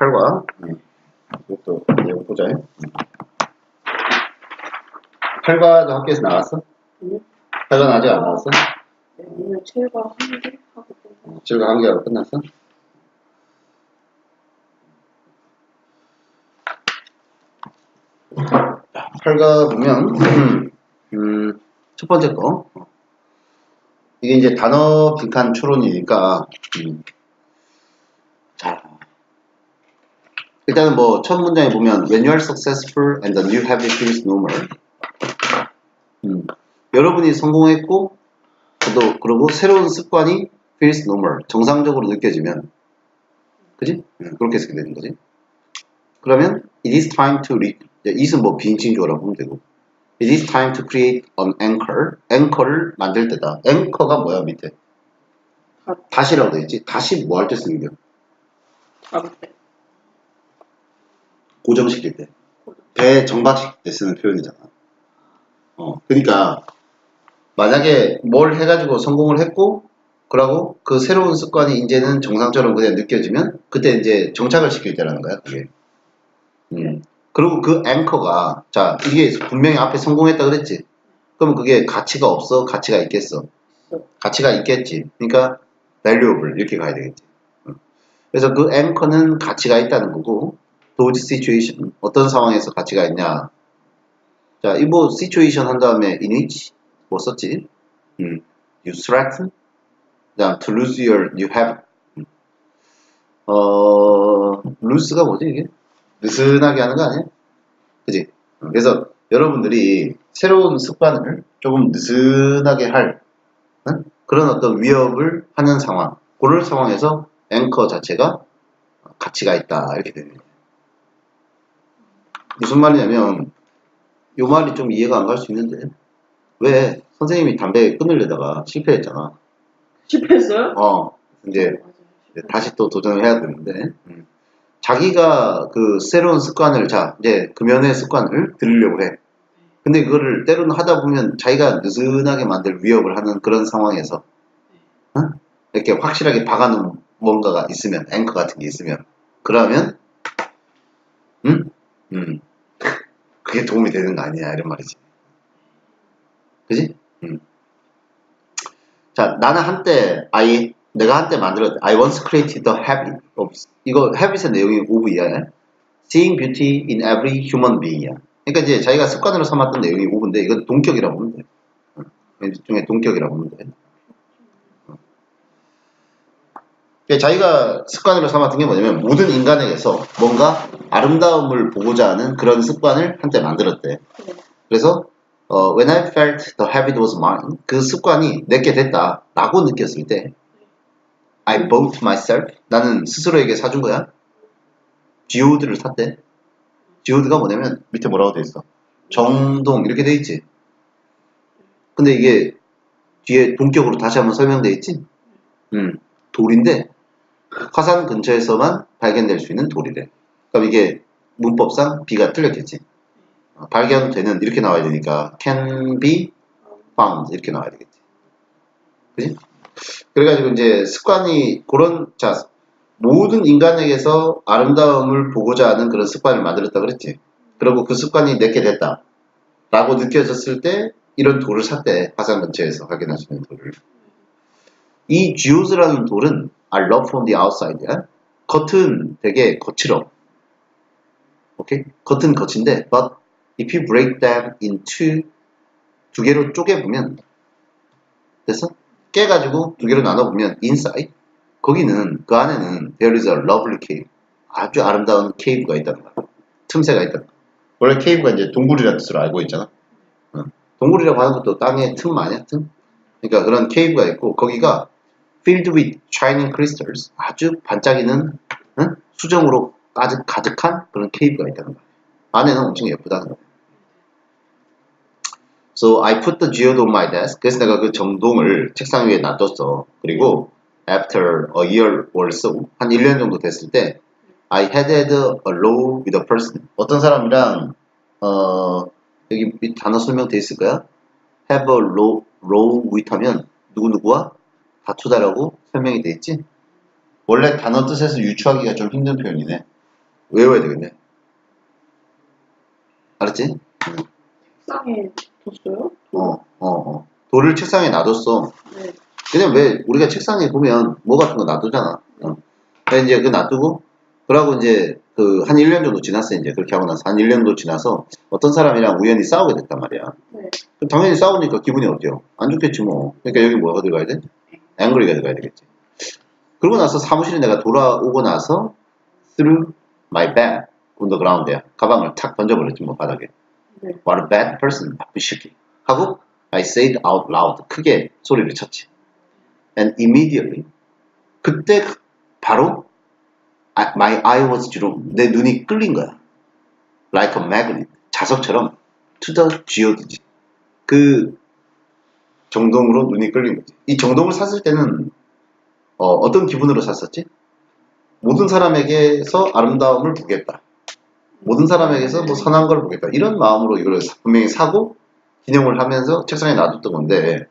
8과 음, 이것도 내용 보자. 음. 8과도 학교에서 나왔어? 응? 8과는 아직 안 나왔어? 네, 오늘 철거 한개 하고 끝나. 질과 한 개가 끝났어? 자, 8과 보면 음, 첫 번째 거 이게 이제 단어 빈칸 추론이니까 음. 자 일단은 뭐 첫 문장에 보면 When you are successful and the new habit feels normal 음, 여러분이 성공했고 저도 그리고 새로운 습관이 feels normal 정상적으로 느껴지면 그지? 음, 그렇게 쓰게 되는 거지 그러면 it is time to re it은 뭐 비인칭주어라고 보면 되고 it is time to create an anchor anchor를 만들 때다 anchor가 뭐야 밑에 다, 다시라고 돼 있지 다시 뭐 할 때 쓰는 때. 고정시킬 때. 배 정박시킬 때 쓰는 표현이잖아. 어 그러니까 만약에 뭘 해가지고 성공을 했고 그러고 그 새로운 습관이 이제는 정상처럼 그냥 느껴지면 그때 이제 정착을 시킬 때라는 거야 그게. 음. 그리고 그 앵커가 자 이게 분명히 앞에 성공했다 그랬지. 그러면 그게 가치가 없어? 가치가 있겠어. 가치가 있겠지. 그러니까 valuable 이렇게 가야 되겠지. 음. 그래서 그 앵커는 가치가 있다는 거고 those situation 어떤 상황에서 가치가 있냐 자 이거 situation 한 다음에 in which 뭐 썼지 음. you threaten 그다음 to lose your you have 음. 어 lose가 뭐지 이게 느슨하게 하는 거 아니야? 그지? 그래서 여러분들이 새로운 습관을 조금 느슨하게 할 응? 그런 어떤 위협을 하는 상황 그런 상황에서 앵커 자체가 가치가 있다 이렇게 거예요. 무슨 말이냐면 이 말이 좀 이해가 안 갈 수 있는데 왜 선생님이 담배 끊으려다가 실패했잖아. 실패했어요? 어 이제 다시 또 도전을 해야 되는데 음. 자기가 그 새로운 습관을 자 이제 금연의 습관을 들으려고 해 근데 그거를 때로는 하다 보면 자기가 느슨하게 만들 위협을 하는 그런 상황에서 어? 이렇게 확실하게 박아놓은 뭔가가 있으면 앵커 같은 게 있으면 그러면 음? 음. 그게 도움이 되는 거 아니야 이런 말이지. 그지? 음. 자 나는 한때 I 내가 한때 만들었 I once created the habit of 이거 habit의 내용이 오브이야. Seeing beauty in every human being이야. 그러니까 이제 자기가 습관으로 삼았던 내용이 오브인데 이건 동격이라고 보면 돼. 어, 일종의 동격이라고 보면 돼 어. 그러니까 자기가 습관으로 삼았던 게 뭐냐면 모든 인간에게서 뭔가 아름다움을 보고자 하는 그런 습관을 한때 만들었대. 네. 그래서 어, when I felt the habit was mine 그 습관이 내게 됐다 라고 느꼈을 때 I bought myself. 나는 스스로에게 사준 거야. 지오드를 샀대. 지오드가 뭐냐면 밑에 뭐라고 돼 있어? 정동 이렇게 돼 있지. 근데 이게 뒤에 동격으로 다시 한번 설명돼 있지? 음, 돌인데 화산 근처에서만 발견될 수 있는 돌이래. 그럼 이게 문법상 B가 틀렸겠지. 어, 발견되는 이렇게 나와야 되니까 can be found 이렇게 나와야 되겠지. 그지? 그래가지고 이제 습관이 그런 자 모든 인간에게서 아름다움을 보고자 하는 그런 습관을 만들었다 그랬지. 그리고 그 습관이 내게 됐다. 라고 느껴졌을 때 이런 돌을 샀대. 화산 근처에서 확인할 수 있는 돌을. 이 geode라는 돌은 are rough on the outside야 겉은 되게 거칠어. 오케이 겉은 거친데 but if you break them into 두 개로 쪼개보면 됐어? 깨가지고 두 개로 나눠보면 inside 거기는 그 안에는 there is a lovely cave. 아주 아름다운 케이브가 있다는 거야. 틈새가 있다는 거야. 원래 케이브가 이제 동굴이라는 뜻으로 알고 있잖아. 어. 동굴이라고 하는 것도 땅에 틈 아니야? 틈? 그러니까 그런 케이브가 있고 거기가 filled with shining crystals 아주 반짝이는 응? 수정으로 가득, 가득한 그런 케이브가 있다는 거야 안에는 엄청 예쁘다는 거야 So I put the geode on my desk. 그래서 내가 그 정동을 책상 위에 놔뒀어. 그리고 after a year or so, 한 1년 정도 됐을 때 I had had a row with a person. 어떤 사람이랑 어 여기 밑 단어 설명돼 있을 거야. have a row, row with 하면 누구누구와 다투다라고 설명이 돼 있지. 원래 단어 뜻에서 유추하기가 좀 힘든 표현이네. 외워야 되겠네. 알았지? 책상에 뒀어요? 어, 어, 어. 돌을 책상에 놔뒀어. 네. 그냥 왜 우리가 책상에 보면 뭐 같은 거 놔두잖아. 어. 그래서 이제 그 놔두고 그러고 이제 그 한 1년 정도 지났어 이제 그렇게 하고 나서 한 1년 정도 지나서 어떤 사람이랑 우연히 싸우게 됐단 말이야. 네. 그럼 당연히 싸우니까 기분이 어때요? 안 좋겠지 뭐. 그러니까 여기 뭐가 들어가야 돼? 앵그리가 들어가야 되겠지. 그러고 나서 사무실에 내가 돌아오고 나서 through my bag on the ground에 가방을 탁 던져버렸지 뭐 바닥에. 네. What a bad person. 나쁜 새끼. 하고 I said out loud. 크게 소리를 쳤지. And immediately 그때 바로 I- my eye was drawn. 내 눈이 끌린 거야. Like a magnet. 자석처럼 to the geo드지. 그 정동으로 눈이 끌린 거지. 이 정동을 샀을 때는 어, 떤 기분으로 샀었지? 모든 사람에게서 아름다움을 보겠다. 모든 사람에게서 뭐 선한 걸 보겠다. 이런 마음으로 이걸 사- 분명히 사고 기념을 하면서 책상에 놔뒀던 건데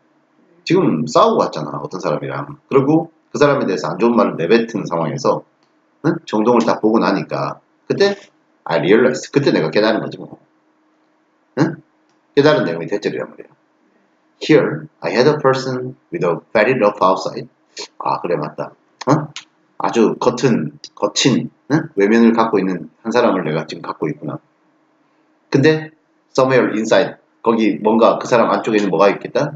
지금 싸우고 왔잖아. 어떤 사람이랑. 그리고 그 사람에 대해서 안 좋은 말을 내뱉은 상황에서 응? 정동을 딱 보고 나니까 그때 I realized. 그때 내가 깨달은 거지 뭐. 응? 깨달은 내용이 대절이란 말이야. Here, I had a person with a very rough outside. 아, 그래, 맞다. 어? 아주 겉은, 거친, 응? 외면을 갖고 있는 한 사람을 내가 지금 갖고 있구나. 근데, somewhere inside, 거기 뭔가 그 사람 안쪽에는 뭐가 있겠다?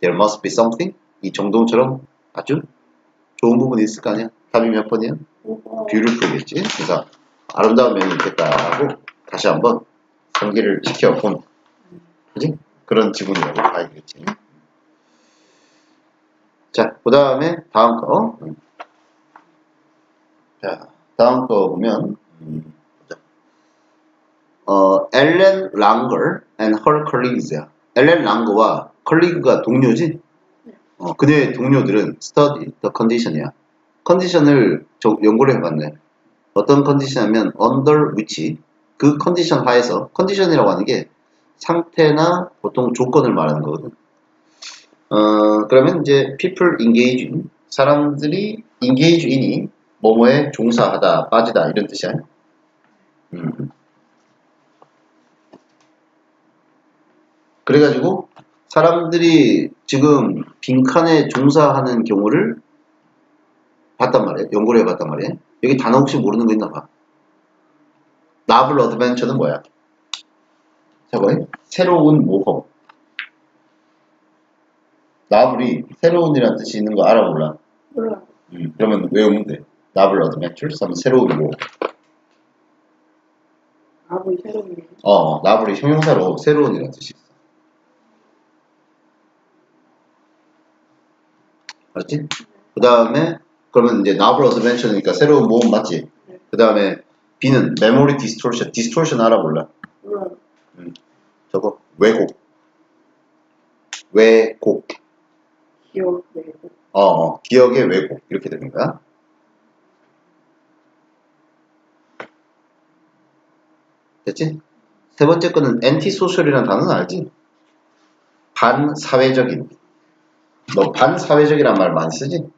There must be something? 이 정동처럼 아주 좋은 부분이 있을 거 아니야? 답이 몇 번이야? beautiful겠지? 그래서 아름다운 면이 있겠다라고 다시 한번 상기를 시켜본, 그지? 그런 지문이라고 봐야겠지. 자, 그 다음에 다음 거. 음. 자, 다음 거 보면. 어, 엘렌 랑거 and her colleagues야. 엘렌 랑거와 컬리그가 동료지? 어, 그녀의 동료들은 study the condition이야. 컨디션을 저- 연구를 해봤네. 어떤 컨디션이냐면 under which 그 컨디션 하에서 컨디션이라고 하는 게 상태나 보통 조건을 말하는 거거든. 어, 그러면 이제 people engage 사람들이 engage in이 뭐뭐에 종사하다, 빠지다 이런 뜻이야. 음. 그래가지고 사람들이 지금 빈칸에 종사하는 경우를 봤단 말이에요. 연구를 해봤단 말이에요. 여기 단어 혹시 모르는 거 있나 봐. 나블 어드벤처는 뭐야? 자, 뭐예요? 새로운 모험. 나블이 새로운이라는 뜻이 있는 거 알아 몰라? 몰라. 음, 그러면 외우면 돼. 나블 어드벤처 하면 새로운 모험. 아버지 새로운 게. 어, 나블이 형용사로 새로운이라는 뜻이 있어. 알았지? 그 다음에 그러면 이제 나블 어드벤처니까 새로운 모험 맞지? 네. 그 다음에 B는 메모리 디스토션. 디스토션 알아 몰라? 몰라. 저거 왜곡. 왜곡. 기억 내고. 어, 어, 기억의 왜곡 이렇게 되는 거야. 됐지? 세 번째 거는 엔티소셜이라는 단어는 알지? 반사회적인. 너 반사회적이란 말 많이 쓰지?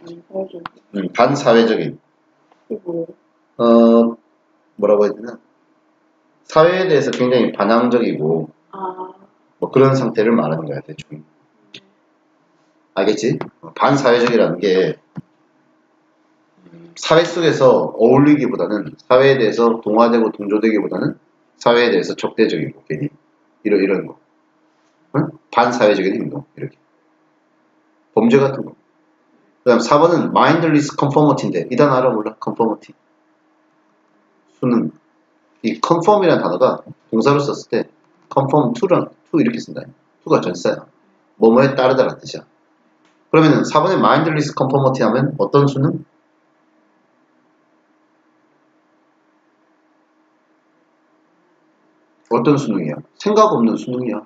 아니, 사회적. 응, 반사회적인. 어, 뭐라고 해야 되나? 사회에 대해서 굉장히 반항적이고, 아, 뭐 그런 상태를 말하는 거야, 대충. 알겠지? 어, 반사회적이라는 게, 음, 사회 속에서 어울리기보다는, 사회에 대해서 동화되고 동조되기보다는, 사회에 대해서 적대적이고, 괜히. 이런, 이런 거. 응? 반사회적인 행동, 이렇게. 범죄 같은 거. 그 다음 4번은 mindless conformity인데, 이 단어 알아 몰라? conformity. 수능. 이 conform이라는 단어가 동사로 썼을 때 conform to랑 to 이렇게 쓴다. to가 전사야. 뭐뭐에 따르다라는 뜻이야. 그러면은 4번에 mindless conformity 하면 어떤 수능? 어떤 수능이야? 생각 없는 수능이야.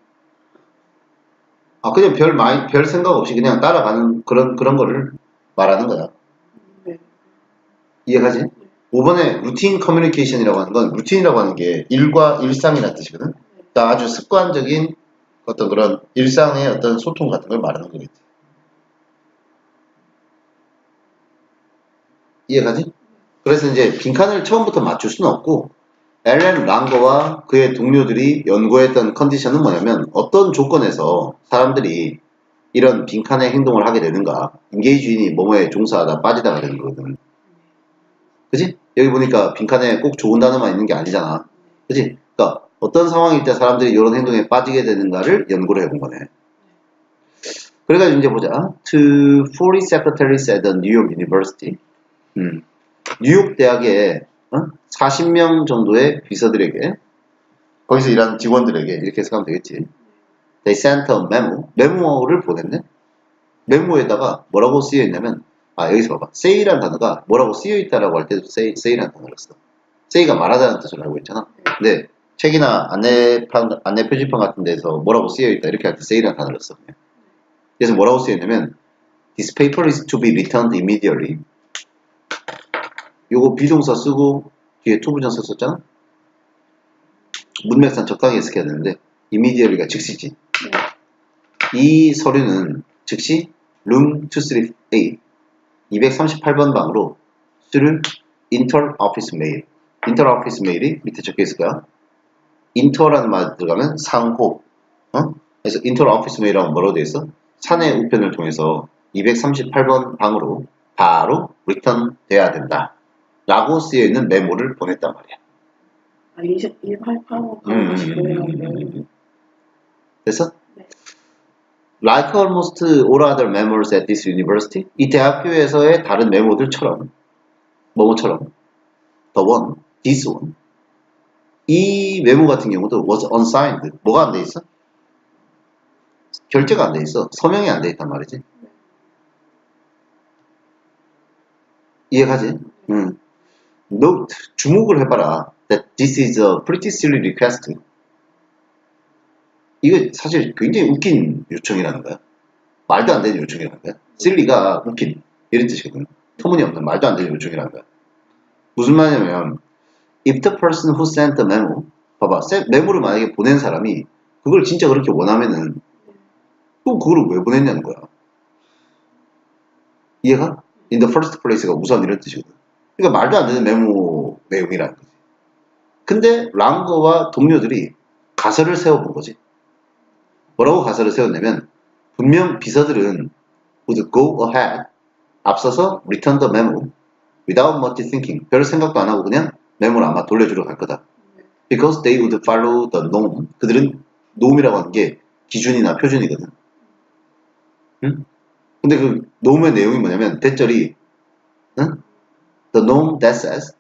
아, 그냥 별 마이, 별 생각 없이 그냥 따라가는 그런, 그런 거를 말하는 거야. 네. 이해가지? 5번에 루틴 커뮤니케이션이라고 하는 건 루틴이라고 하는 게 일과 일상이라는 뜻이거든. 그러니까 아주 습관적인 어떤 그런 일상의 어떤 소통 같은 걸 말하는 거겠지. 이해가지? 그래서 이제 빈칸을 처음부터 맞출 수는 없고 엘렌 랑거와 그의 동료들이 연구했던 컨디션은 뭐냐면 어떤 조건에서 사람들이 이런 빈칸의 행동을 하게 되는가 인게이주인이 뭐뭐에 종사하다 빠지다가 되는 거거든 그지? 여기 보니까 빈칸에 꼭 좋은 단어만 있는 게 아니잖아 그지? 그러니까 어떤 상황일 때 사람들이 이런 행동에 빠지게 되는가를 연구를 해본 거네 그래가지고 이제 보자 To 40 secretaries at the New York University 음. 뉴욕 대학의 어? 40명 정도의 비서들에게 거기서 일하는 직원들에게 이렇게 해석하면 되겠지. They sent a memo. 메모를 보냈네. 메모에다가 뭐라고 쓰여 있냐면 아 여기서 봐봐. say라는 단어가 뭐라고 쓰여 있다라고 할 때도 say, say라는 단어를 써. say가 말하자는 뜻을 알고 있잖아. 근데 책이나 안내판, 안내 표지판 같은 데서 뭐라고 쓰여 있다 이렇게 할 때 say라는 단어를 써. 그래서 뭐라고 쓰여 있냐면 This paper is to be returned immediately. 요거 비동사 쓰고 뒤에 투부정사 썼잖아? 문맥상 적당히 해석해야 되는데 immediately가 즉시지. 이 서류는 즉시 room 238 238번 방으로 through inter office mail inter office mail이 밑에 적혀 있을 거야. inter라는 말 들어가면 상호 어? 그래서 inter office mail이라고 뭐라고 되어 있어? 사내 우편을 통해서 238번 방으로 바로 return 돼야 된다. 라고 쓰여 있는 메모를 보냈단 말이야. 아, 20, 28파워 음, 다시 음, 음, 보내는데. 됐어? 네. Like almost all other memos at this university, 이 대학교에서의 다른 메모들처럼, 뭐뭐처럼, the one, this one, 이 메모 같은 경우도 was unsigned. 뭐가 안 돼 있어? 결제가 안 돼 있어. 서명이 안 돼 있단 말이지. 이해가지? 응. Note, 주목을 해봐라. That this is a pretty silly request. 이거 사실 굉장히 웃긴 요청이라는 거야. 말도 안 되는 요청이라는 거야. silly가 웃긴 이런 뜻이거든. 터무니없는 말도 안 되는 요청이라는 거야. 무슨 말이냐면 if the person who sent the memo 봐봐 세- 메모를 만약에 보낸 사람이 그걸 진짜 그렇게 원하면은 그럼 그걸 왜 보냈냐는 거야. 이해가? In the first place가 우선 이런 뜻이거든. 그러니까 말도 안 되는 메모 내용이라는 거지. 근데 랑거와 동료들이 가설을 세워본 거지. 뭐라고 가설을 세웠냐면 분명 비서들은 would go ahead 앞서서 return the memo without much thinking 별 생각도 안 하고 그냥 메모를 아마 돌려주러 갈 거다. because they would follow the norm 그들은 놈이라고 하는 게 기준이나 표준이거든. 응? 근데 그 놈의 내용이 뭐냐면 대절이 응? the norm that says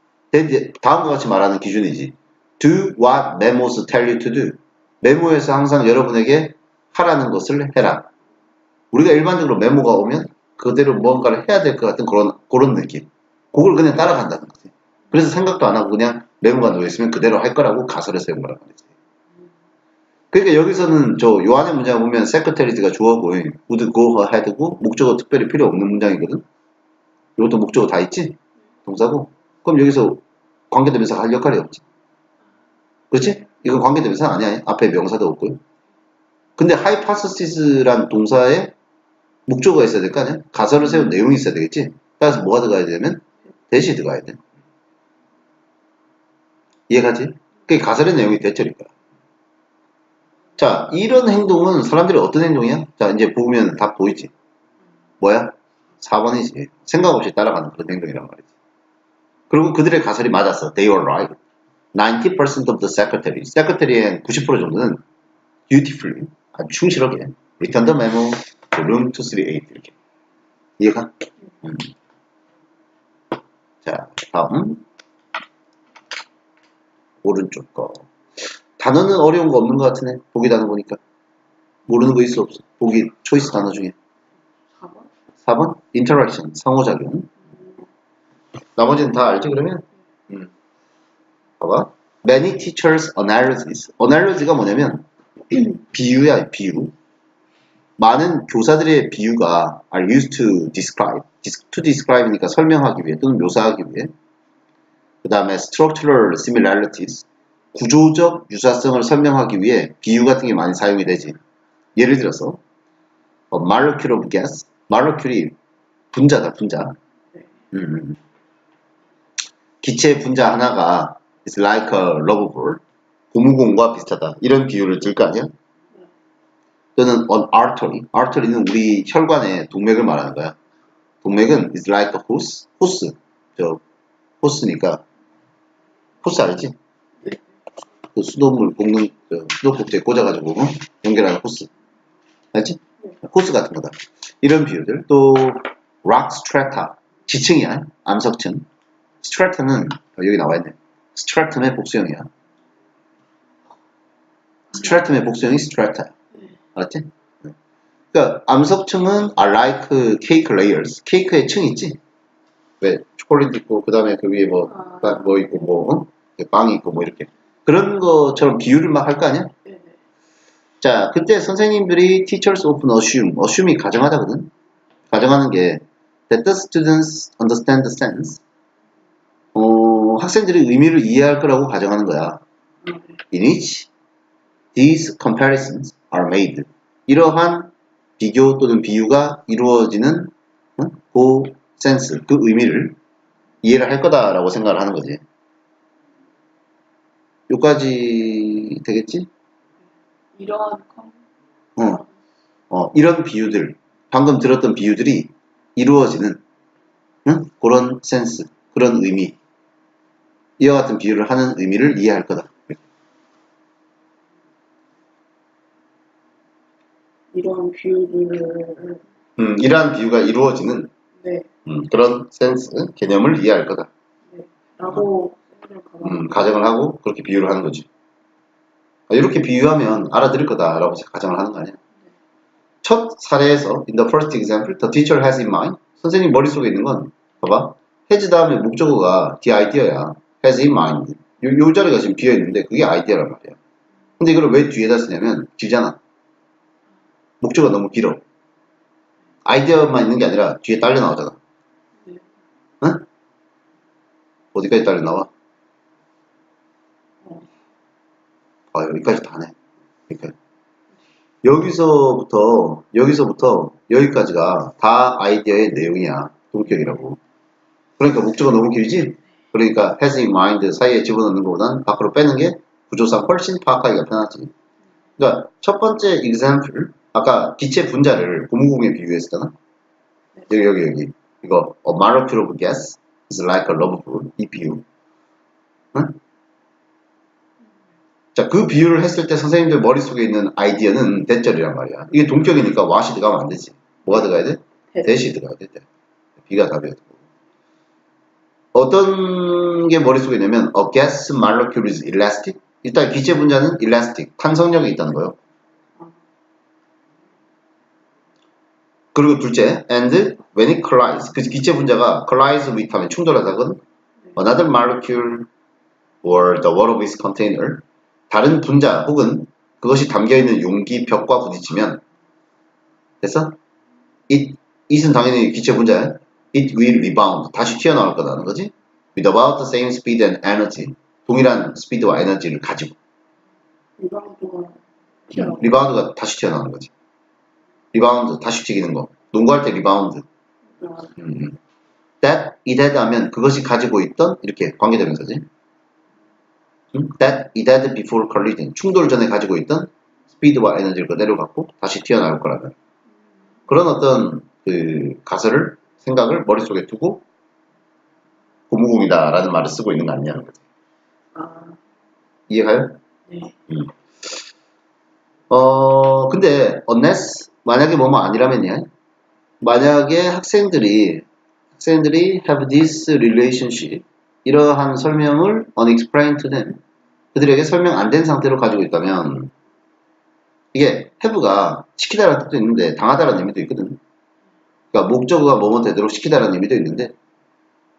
다음과 같이 말하는 기준이지. do what memos tell you to do. 메모에서 항상 여러분에게 하라는 것을 해라. 우리가 일반적으로 메모가 오면 그대로 뭔가를 해야 될 것 같은 그런 그런 느낌. 그걸 그냥 따라간다는 거지. 그래서 생각도 안 하고 그냥 메모가 놓여 있으면 그대로 할 거라고 가설을 세운 거란 말이지. 그러니까 여기서는 저 요한의 문장 보면 secretaries가 주어고 would go ahead고 목적어 특별히 필요 없는 문장이거든. 이것도 목적어 다 있지? 동사고. 그럼 여기서 관계대명사가 할 역할이 없지. 그렇지? 이건 관계대명사 아니야. 앞에 명사도 없고요. 근데 hypothesis란 동사에 목적어가 있어야 될 거 아니야? 가설을 세운 내용이 있어야 되겠지? 따라서 뭐가 들어가야 되냐면 대시 들어가야 돼. 이해가지? 그게 가설의 내용이 거야. 자, 이런 행동은 사람들이 어떤 행동이야? 자, 이제 보면 다 보이지? 뭐야? 4번이지. 생각 없이 따라가는 그런 행동이란 말이지. 그리고 그들의 가설이 맞았어. They were right. 90% of the secretary. secretary의 90% 정도는 dutifully, 아주 충실하게 return the memo to room 238 이렇게. 이해가? 음. 자, 다음. 오른쪽 거. 단어는 어려운 거 없는 것 같으네. 보기 단어 보니까. 모르는 거 있어 없어? 보기 초이스 단어 중에. 4번? 4번? interaction, 상호작용. 나머지는 다 알지 그러면? 음. 봐봐. Many teachers analysis. analysi가 뭐냐면 비유야 비유. 많은 교사들의 비유가 are used to describe. to describe니까 설명하기 위해 또는 묘사하기 위해. 그 다음에 structural similarities. 구조적 유사성을 설명하기 위해 비유 같은 게 많이 사용이 되지. 예를 들어서 a molecule of gas. molecule이 분자다 분자. 네. 음. 기체 분자 하나가 is like a rubber ball. 고무공과 비슷하다. 이런 비유를 들 거 아니야? 또는 an artery. artery는 우리 혈관의 동맥을 말하는 거야. 동맥은 is like a hose. 호스. 저 호스니까 호스 알지? 네. 그 수돗물 볶는 저 수도꼭지에 꽂아가지고 어? 연결하는 호스. 알지? 네. 호스 같은 거다. 이런 비유들. 또 rock strata. 지층이야. 암석층. strata는 어, 여기 나와 있네. stratum의 복수형이야. Stratum의 복수형이. 네. 알았지? 그러니까 암석층은 are like cake layers. 케이크의 층 있지? 왜 초콜릿 있고 그 다음에 그 위에 뭐, 아. 뭐 있고 뭐 어? 빵이 있고 뭐 이렇게 그런 것처럼 비유를 막 할 거 아니야? 네. 네. 자 그때 선생님들이 teachers often assume assume이 가정하다거든. 가정하는 게 that the students understand the sense. 어, 학생들이 의미를 이해할 거라고 가정하는 거야. 아, 네. in which these comparisons are made. 이러한 비교 또는 비유가 이루어지는 어? 그 센스, 그 의미를 이해를 할 거다라고 생각을 하는 거지. 요까지 되겠지? 이러한 컨. 어, 어, 이런 비유들, 방금 들었던 비유들이 이루어지는 응? 그런 센스, 그런 의미, 이와 같은 비유를 하는 의미를 이해할 거다. 이러한 비유를 음, 이러한 비유가 이루어지는 네. 음, 그런 센스, 개념을 이해할 거다. 네. 라고 가방. 음, 가정을 하고 그렇게 비유를 하는 거지. 아, 이렇게 비유하면 알아들을 거다라고 가정을 하는 거 아니야. 첫 사례에서 in the first example, the teacher has in mind. 선생님 머릿속에 있는 건 봐봐. has 다음에 목적어가 the idea야. has in mind. 요, 요 자리가 지금 비어 있는데 그게 아이디어란 말이야. 근데 이걸 왜 뒤에다 쓰냐면 길잖아. 목적어가 너무 길어. 아이디어만 있는 게 아니라 뒤에 딸려 나오잖아. 네. 응? 어디까지 딸려 나와? 어. 아, 여기까지 다네. 그러니까 여기서부터, 여기서부터 여기까지가 다 아이디어의 내용이야. 동격이라고. 그러니까 목적어 너무 길지? 그러니까 has in mind 사이에 집어넣는 것보단 밖으로 빼는 게 구조상 훨씬 파악하기가 편하지. 그러니까 첫 번째 example, 아까 기체 분자를 고무공에 비유했었잖아? 여기, 여기, 여기. 이거, a molecule of gas is like a rubber ball. 이 비유. 응? 자, 그 비유를 했을 때 선생님들 머릿속에 있는 아이디어는 대절이란 말이야. 이게 동격이니까 와시 들어가면 안 되지. 뭐가 들어가야 돼? 대. 대시 들어가야 돼. 대. 비가 답이야. 어떤 게 머릿속에 있냐면 a gas molecule is elastic. 일단 기체 분자는 elastic, 탄성력이 있다는 거예요. 그리고 둘째, and when it collides, 그 기체 분자가 collides with 하면 충돌하다건 another molecule or the wall of its container 다른 분자 혹은 그것이 담겨있는 용기 벽과 부딪히면 됐어? it, it은 당연히 기체 분자야 it will rebound 다시 튀어나올 거다는 거지 with about the same speed and energy 동일한 스피드와 에너지를 가지고 리바운드가 튀어나와. 리바운드가 다시 튀어나오는 거지 리바운드 다시 튀기는 거 농구할 때 리바운드 아, 음. that it had 하면 그것이 가지고 있던 이렇게 관계대명사지. 음? that it had before collision 충돌 전에 가지고 있던 스피드와 에너지를 그대로 갖고 다시 튀어나올 거라는 그런 어떤 그 가설을 생각을 머릿속에 두고 고무공이다 라는 말을 쓰고 있는 거 아니냐는 거지. 아, 이해가요? 네. 어 근데 unless 만약에 뭐뭐 아니라면이야. 만약에 학생들이 학생들이 have this relationship 이러한 설명을 unexplained to them 그들에게 설명 안 된 상태로 가지고 있다면 이게 have가 시키다라는 뜻도 있는데 당하다라는 의미도 있거든. 그러니까 목적어가 뭐뭐 되도록 시키다라는 의미도 있는데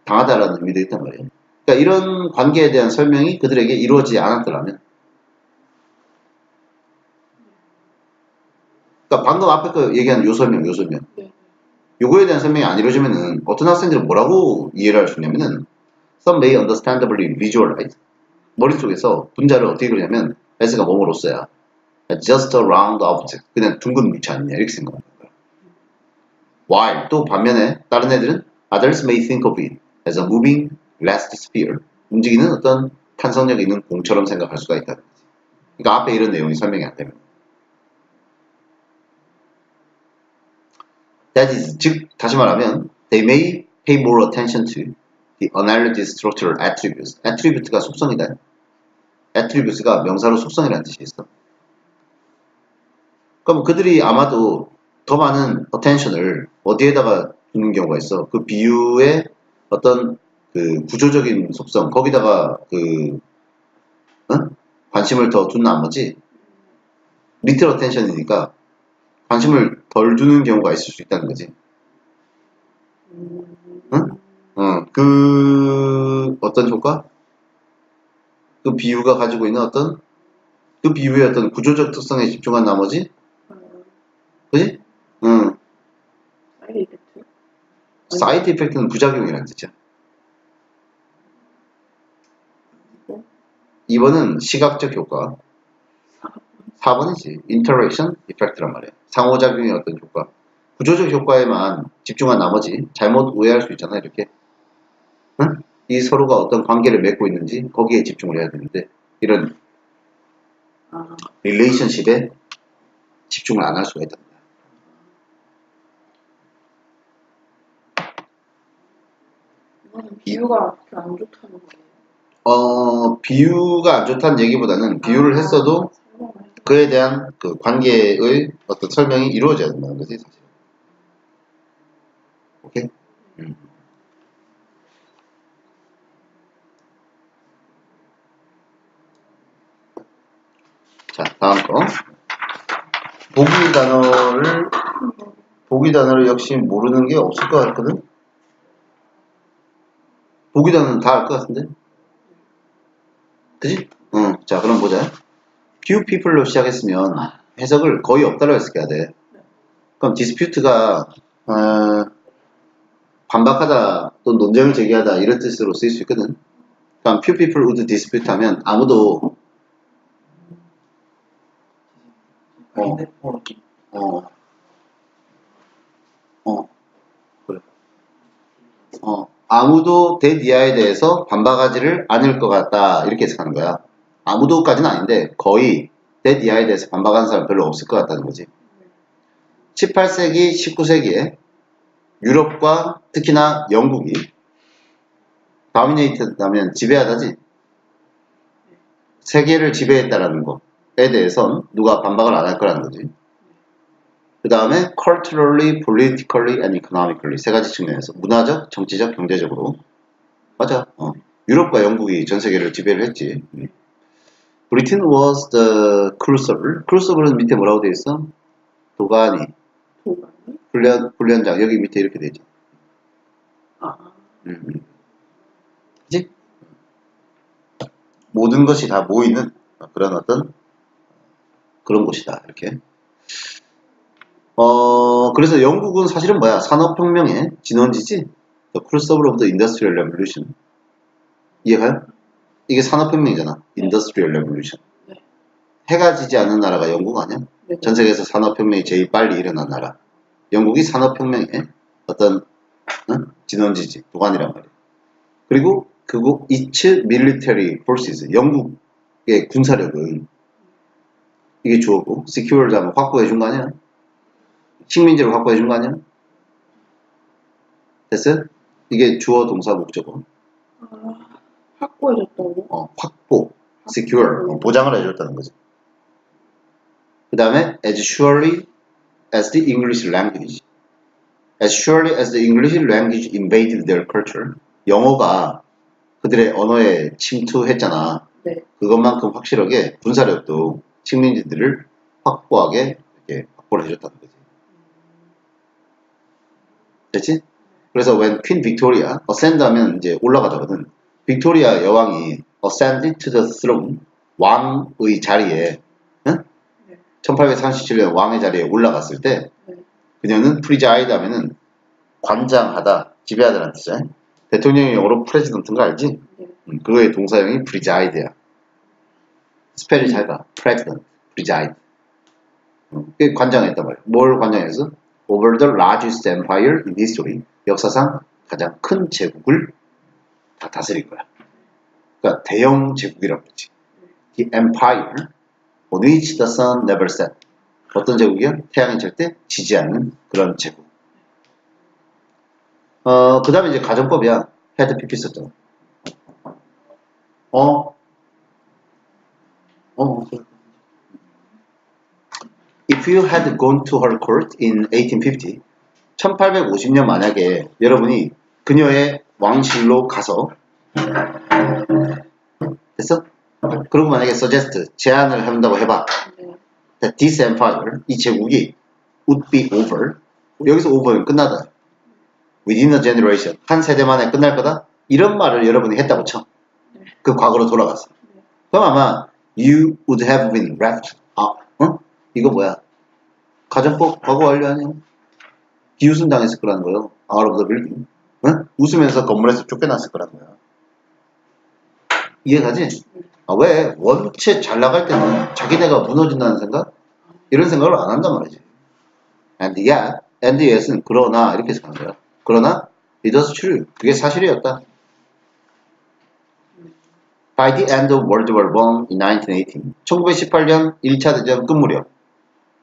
당하다라는 의미도 있단 말이에요. 그러니까 이런 관계에 대한 설명이 그들에게 이루어지지 않았더라면 그러니까 방금 앞에 그 얘기한 요 설명, 요 설명. 네. 요거에 대한 설명이 안 이루어지면은 어떤 학생들은 뭐라고 이해를 할 수 있냐면은 some may understandably visualize 머릿속에서 분자를 어떻게 그러냐면 S가 뭐뭐로써야 just a round object 그냥 둥근 물체 아니냐 이렇게 생각하는 거야. While 또 반면에 다른 애들은 others may think of it as a moving last sphere 움직이는 어떤 탄성력 있는 공처럼 생각할 수가 있다. 그러니까 앞에 이런 내용이 설명이 안 되면. That is, 즉 다시 말하면 they may pay more attention to the analytic structural attributes. attribute가 속성이다. attribute가 명사로 속성이라는 뜻이 있어. 그럼 그들이 아마도 더 많은 attention을 어디에다가 두는 경우가 있어. 그 비유의 어떤 그 구조적인 속성, 거기다가 그, 어? 관심을 더둔 나머지, 리틀 어텐션이니까 관심을 덜 두는 경우가 있을 수 있다는 거지. 음, 응? 어, 그, 어떤 효과? 그 비유가 가지고 있는 어떤, 그 비유의 어떤 구조적 특성에 집중한 나머지, 어, 그지? 응. 사이드 이펙트? 사이드 이펙트는 부작용이라는 뜻이야. 어? 2번은 시각적 효과. 4번이지. interaction effect란 말이야. 상호작용의 어떤 효과. 구조적 효과에만 집중한 나머지 잘못 오해할 수 있잖아, 이렇게. 응? 이 서로가 어떤 관계를 맺고 있는지 거기에 집중을 해야 되는데, 이런 아, 릴레이션십에 집중을 안 할 수가 있다. 비유가 안 좋다는 거예요. 어, 비유가 안 좋다는 얘기보다는 비유를 아, 했어도. 그에 대한 그 관계의 어떤 설명이 이루어져야 된다는 거지, 사실. 오케이? 음. 자, 다음 거. 보기 단어를, 보기 단어를 역시 모르는 게 없을 것 같거든? 보기 단어는 다 알 것 같은데? 그지? 응. 자, 그럼 보자. Few people로 시작했으면 해석을 거의 없다라고 해석해야 돼. 그럼 dispute가 어, 반박하다 또 논쟁을 제기하다 이런 뜻으로 쓰일 수 있거든. 그럼 few people would dispute 하면 아무도 어, 어, 어, 그래. 어, 아무도 데디아에 대해서 반박하지를 않을 것 같다 이렇게 해석하는 거야. 아무도까지는 아닌데 거의 데디아에 대해서 반박하는 사람 별로 없을 것 같다는 거지. 18세기, 19세기에 유럽과 특히나 영국이 다미네이트하면 지배하다지 세계를 지배했다라는 것에 대해선 누가 반박을 안 할 거라는 거지. 그 다음에 culturally, politically, and economically 세 가지 측면에서 문화적, 정치적, 경제적으로 맞아. 어. 유럽과 영국이 전 세계를 지배를 했지. 음. Britain was the crucible. crucible은 밑에 뭐라고 되어 있어? 도가니? 훈련, 훈련장 여기 밑에 이렇게 되어 있죠. 아, 음, 음. 그지? 모든 것이 다 모이는 그런 어떤 그런 곳이다. 이렇게. 어, 그래서 영국은 사실은 뭐야? 산업혁명의 진원지지? The crucible of the Industrial Revolution. 이해가요? 이게 산업혁명이잖아. Revolution. 네. 해가 지지 않는 나라가 영국 아니야? 네. 전 세계에서 산업혁명이 제일 빨리 일어난 나라. 영국이 산업혁명의 어떤 응? 진원지지, 도관이란 말이야. 그리고 그거 its military forces, 영국의 군사력은 이게 주어고 secured 하면 확보해 준 거 아니야? 식민지를 확보해 준 거 아니야? 됐어요? 이게 주어 동사 목적어. 아, 확보해줬다고? 어, 확보, secure, 어, 보장을 해줬다는 거죠. 그 다음에 as surely as the English language, as surely as the English language invaded their culture, 영어가 그들의 언어에 침투했잖아. 네. 그것만큼 확실하게 군사력도 식민지들을 확고하게 이렇게 확보를 해줬다는 거지. 됐지? 그래서 when Queen Victoria ascend 하면 이제 올라가자거든. 빅토리아 여왕이 ascend to the throne 왕의 자리에 응? 네. 1837년 왕의 자리에 올라갔을 때 네. 그녀는 프리자이드 하면은 관장하다, 지배하다라는 뜻이야. 대통령이 영어로 프레지던트인 거 알지? 네. 음, 그거의 동사형이 프리자이드야. 스펠이 잘 봐. 프레지던트, 프리자이드. 음, 그게 관장했단 말이야. 뭘 관장해서? Over the largest empire in history. 역사상 가장 큰 제국을 다 다스린 거야. 그러니까 대형 제국이라고 그러지. The empire on which the sun never set. 어떤 제국이야? 태양이 절대 지지 않는 그런 제국. 어, 그 다음에 이제 가정법이야. 헤드 피피 썼잖아. 어? 어? If you had gone to her court in 1850, 1850년 만약에 여러분이 그녀의 왕실로 가서 됐어? 그리고 만약에 suggest 제안을 한다고 해봐. 네. that this empire 이 제국이 would be over 여기서 over는 끝나다. within a generation 한 세대 만에 끝날 거다. 이런 말을 여러분이 했다고 쳐. 그 과거로 돌아갔어. 그럼 아마 you would have been left. 아, 어? 이거 뭐야? 가정법 과거 완료 아니야? 기웃음 당했을 거라는 거예요. out of the building. 응? 웃으면서 건물에서 쫓겨났을 거야. 이해가지? 아, 왜? 원체 잘 나갈 때는 자기네가 무너진다는 생각? 이런 생각을 안 한단 말이지. And yet, and yet은 그러나 이렇게 생각하는 거야. 그러나 it was true. 그게 사실이었다. By the end of World War I in 1918, 1918년 1차 대전 끝 무렵,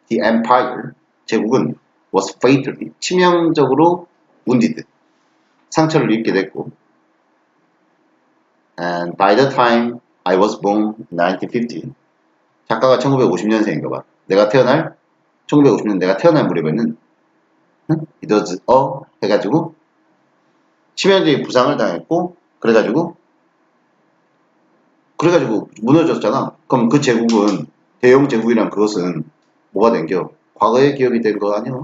the empire, 제국은 was fatally, 치명적으로 wounded, 상처를 입게 됐고, and by the time I was born in 1950, 작가가 1950년생인가 봐. 내가 태어날 1950년 내가 태어날 무렵에는 응? it was a 해가지고 치명적인 부상을 당했고 그래가지고 그래가지고 무너졌잖아. 그럼 그 제국은 대영 제국이란 그것은 뭐가 된겨? 과거의 기억이 된 거 아니야?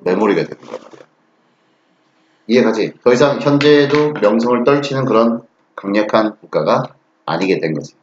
메모리가 되는 말이야. 이해가지? 더 이상 현재에도 명성을 떨치는 그런 강력한 국가가 아니게 된 거지.